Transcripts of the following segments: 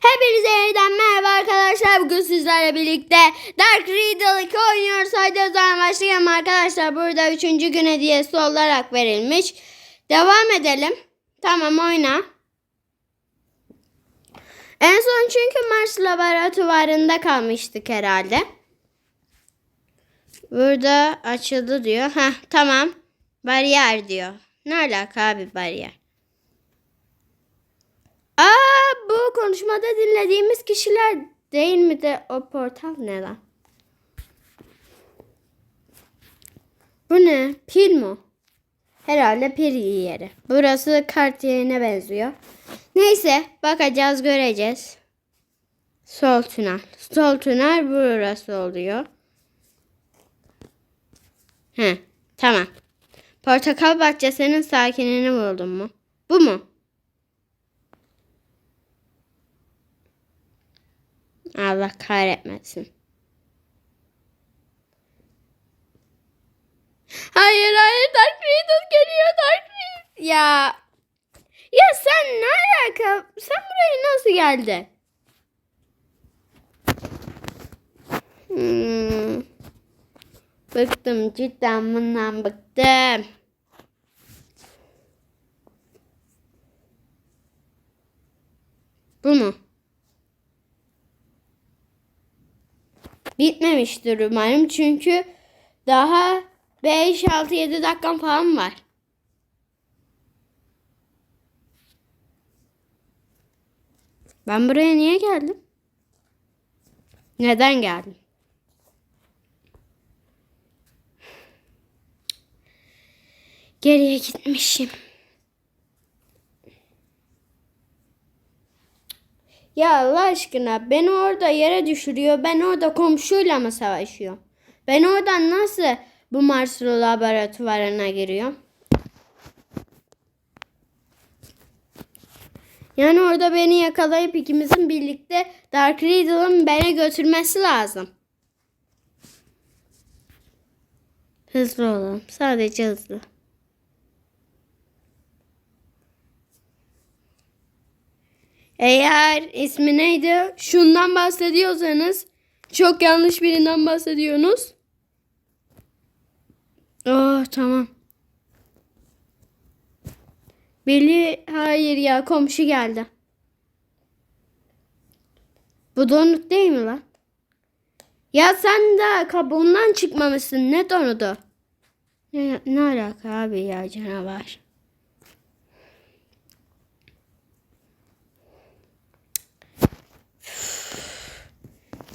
Hepinize yeniden merhaba arkadaşlar. Bugün sizlerle birlikte Dark Riddle 2 oynuyoruz. Haydi o zaman başlayalım arkadaşlar. Burada 3. gün hediyesi olarak verilmiş. Devam edelim. Tamam oyna. En son çünkü Mars laboratuvarında kalmıştık herhalde. Burada açıldı diyor. Heh tamam. Bariyer diyor. Ne alaka abi bariyer? Aa bu konuşmada dinlediğimiz kişiler değil mi de o portal ne lan? Bu ne? Pil mi? Herhalde pil yeri. Burası kart yerine benziyor. Neyse bakacağız göreceğiz. Sol tünel. Sol tünel burası oluyor. He tamam. Portakal bahçesinin sakinini buldun mu? Bu mu? Allah kahretmesin. Hayır hayır Dark Riddle geliyor Dark Riddle. Ya. Ya sen ne alaka? Sen buraya nasıl geldin? Hmm. Bıktım cidden bundan bıktım. Bu mu? Bitmemiştir umarım çünkü daha 5 6 7 dakikam falan var. Ben buraya niye geldim? Neden geldim? Geriye gitmişim. Ya Allah aşkına beni orada yere düşürüyor. Ben orada komşuyla mı savaşıyorum? Ben oradan nasıl bu Marslı laboratuvarına giriyorum? Yani orada beni yakalayıp ikimizin birlikte Dark Riddle'ın beni götürmesi lazım. Hızlı olalım. Sadece hızlı. Eğer ismi neydi? Şundan bahsediyorsanız çok yanlış birinden bahsediyorsunuz. Oh tamam. Beli hayır ya komşu geldi. Bu donut değil mi lan? Ya sen de kabuğundan çıkmamışsın. Ne donudu? Ne, ne alaka abi ya canavar?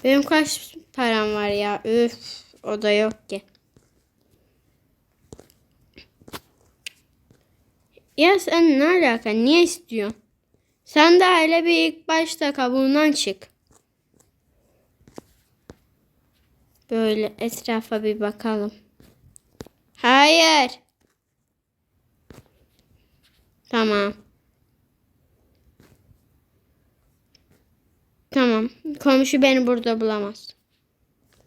Benim kaç param var ya? Üf, o da yok ki. Ya sen ne alaka? Niye istiyorsun? Sen de hele bir ilk başta kabuğundan çık. Böyle etrafa bir bakalım. Hayır. Tamam. Tamam. Komşu beni burada bulamaz.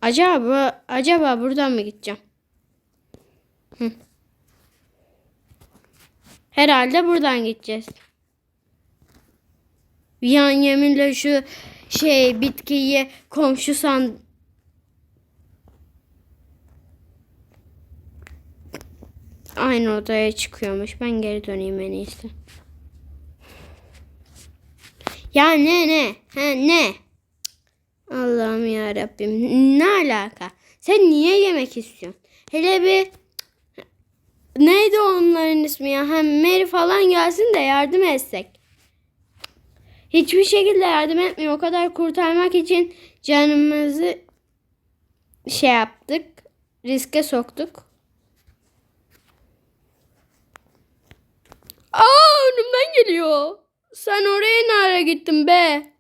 Acaba acaba buradan mı gideceğim? Hı. Herhalde buradan gideceğiz. Yan yeminle şu şey bitkiyi komşu san Aynı odaya çıkıyormuş. Ben geri döneyim en iyisi. Ya ne ne? Ha ne? Allah'ım ya Rabbim. Ne alaka? Sen niye yemek istiyorsun? Hele bir neydi onların ismi ya? Hem Mary falan gelsin de yardım etsek. Hiçbir şekilde yardım etmiyor. O kadar kurtarmak için canımızı şey yaptık. Riske soktuk. Aa önümden geliyor. Sen oraya ne gittin be?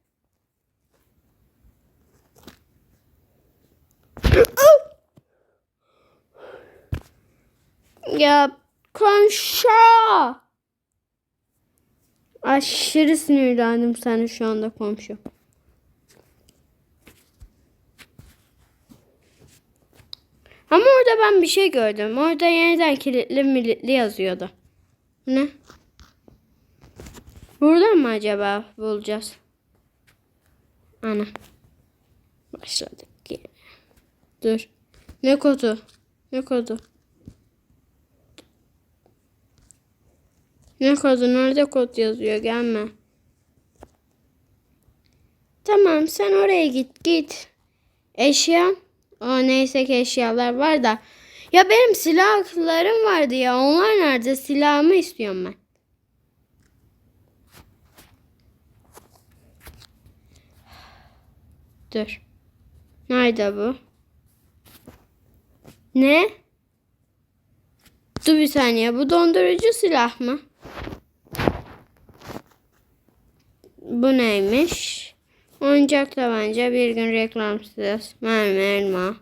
ya konşa. Aşırı sinirlendim sana şu anda komşu. Ama orada ben bir şey gördüm. Orada yeniden kilitli militli yazıyordu. Ne? Buradan mı acaba bulacağız? Ana. Başladık. Dur. Ne kodu? Ne kodu? Ne kodu? Nerede kod yazıyor? Gelme. Tamam sen oraya git git. Eşya. O neyse ki eşyalar var da. Ya benim silahlarım vardı ya. Onlar nerede? Silahımı istiyorum ben. Dur. Nerede bu? Ne? Dur bir saniye. Bu dondurucu silah mı? Bu neymiş? Oyuncak tabanca bir gün reklamsız. Mermi elma.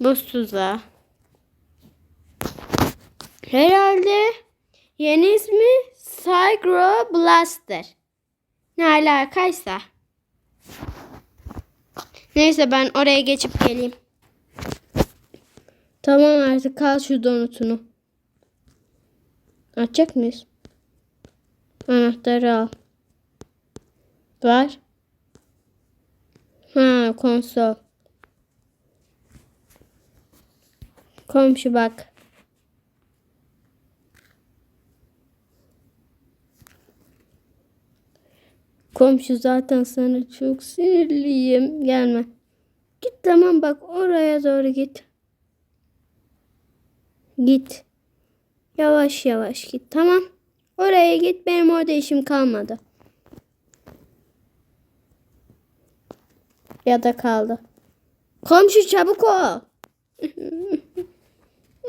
Buz tuzağı. Herhalde yeni ismi Cygro Blaster. Ne alakaysa. Neyse ben oraya geçip geleyim. Tamam artık kal şu donutunu. Açacak mıyız? Anahtarı al. Var. Ha konsol. Komşu bak. Komşu zaten sana çok sinirliyim. Gelme. Git tamam bak oraya doğru git. Git. Yavaş yavaş git tamam. Oraya git benim orada işim kalmadı. Ya da kaldı. Komşu çabuk ol.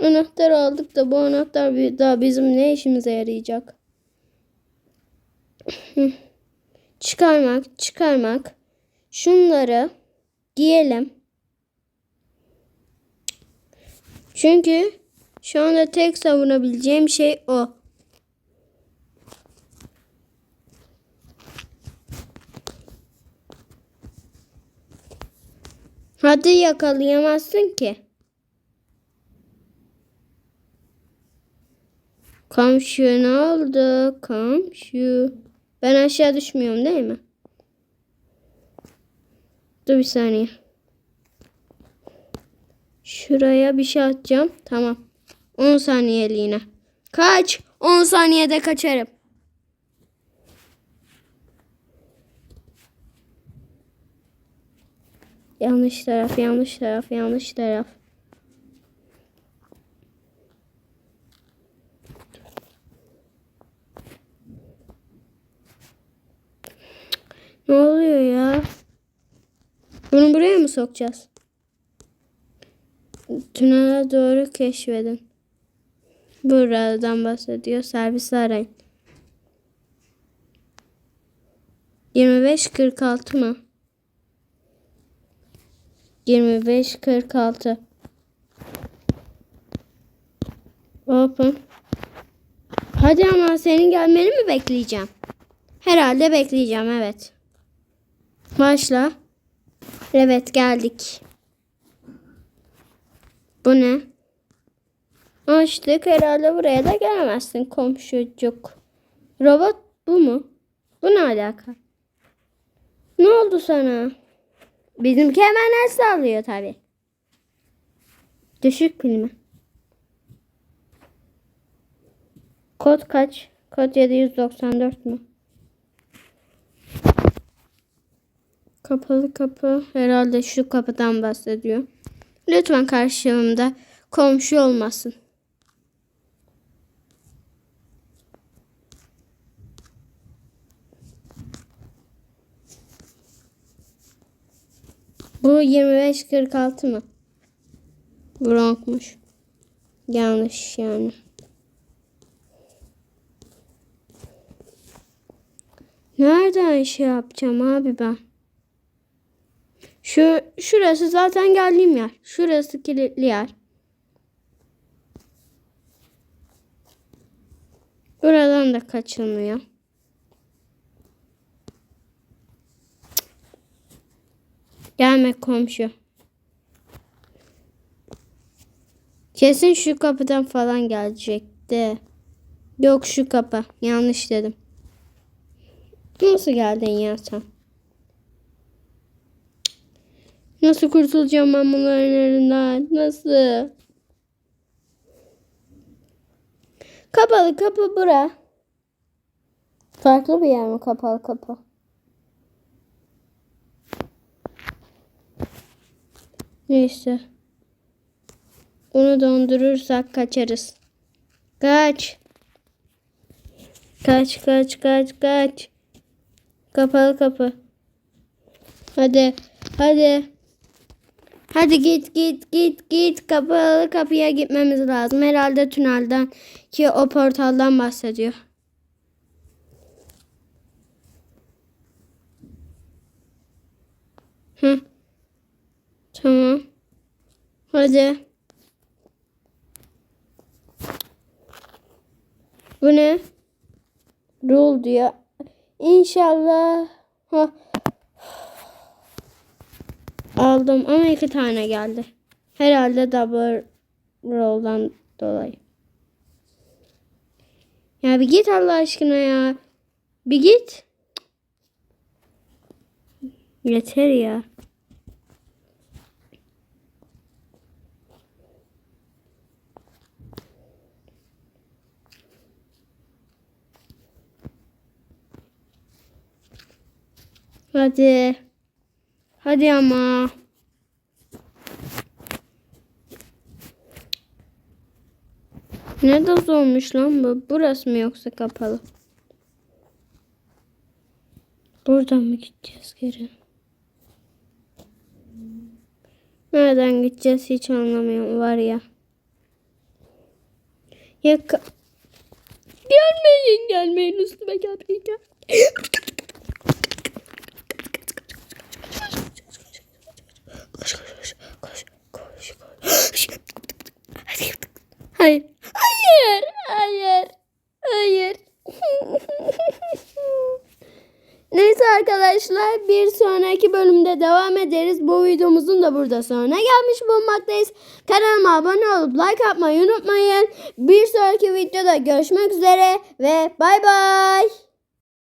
anahtar aldık da bu anahtar daha bizim ne işimize yarayacak? çıkarmak, çıkarmak. Şunları giyelim. Çünkü şu anda tek savunabileceğim şey o. Hadi yakalayamazsın ki. Komşu ne oldu? Komşu. Ben aşağı düşmüyorum değil mi? Dur bir saniye. Şuraya bir şey atacağım. Tamam. 10 saniyeliğine. Kaç? 10 saniyede kaçarım. Yanlış taraf, yanlış taraf, yanlış taraf. Ne oluyor ya? Bunu buraya mı sokacağız? Tünele doğru keşfedin. Buradan bahsediyor. Servisi arayın. 25-46 mı? 25-46 Open. Hadi ama senin gelmeni mi bekleyeceğim? Herhalde bekleyeceğim evet. Başla. Evet geldik. Bu ne? Açtık herhalde buraya da gelemezsin komşucuk. Robot bu mu? Bu ne alaka? Ne oldu sana? Bizimki hemen el sallıyor tabi. Düşük pil mi? Kod kaç? Kod 794 mu? Kapalı kapı. Herhalde şu kapıdan bahsediyor. Lütfen karşımda komşu olmasın. Bu 25-46 mı? Wrongmuş. Yanlış yani. Nereden şey yapacağım abi ben? Şu şurası zaten geldiğim yer. Şurası kilitli yer. Buradan da kaçılmıyor. Gelme komşu. Kesin şu kapıdan falan gelecekti. Yok şu kapı. Yanlış dedim. Nasıl geldin ya sen? Nasıl kurtulacağım ben bunların elinden? Nasıl? Kapalı kapı bura. Farklı bir yer mi kapalı kapı? Neyse. Bunu dondurursak kaçarız. Kaç. Kaç kaç kaç kaç. Kapalı kapı. Hadi. Hadi. Hadi git git git git. Kapalı kapıya gitmemiz lazım. Herhalde tünelden ki o portaldan bahsediyor. Hı. Tamam. Hadi. Bu ne? Rol diyor. İnşallah. Ha. Aldım ama iki tane geldi. Herhalde double roll'dan dolayı. Ya bir git Allah aşkına ya. Bir git. Yeter ya. Hadi. Hadi ama. Ne de zormuş lan bu. Burası mı yoksa kapalı? Buradan mı gideceğiz geri? Nereden gideceğiz hiç anlamıyorum var ya. Ya gelmeyin gelmeyin üstüme gelmeyin gel. Hayır. Hayır. Hayır. Neyse arkadaşlar bir sonraki bölümde devam ederiz. Bu videomuzun da burada sonuna gelmiş bulunmaktayız. Kanalıma abone olup like atmayı unutmayın. Bir sonraki videoda görüşmek üzere ve bay bay.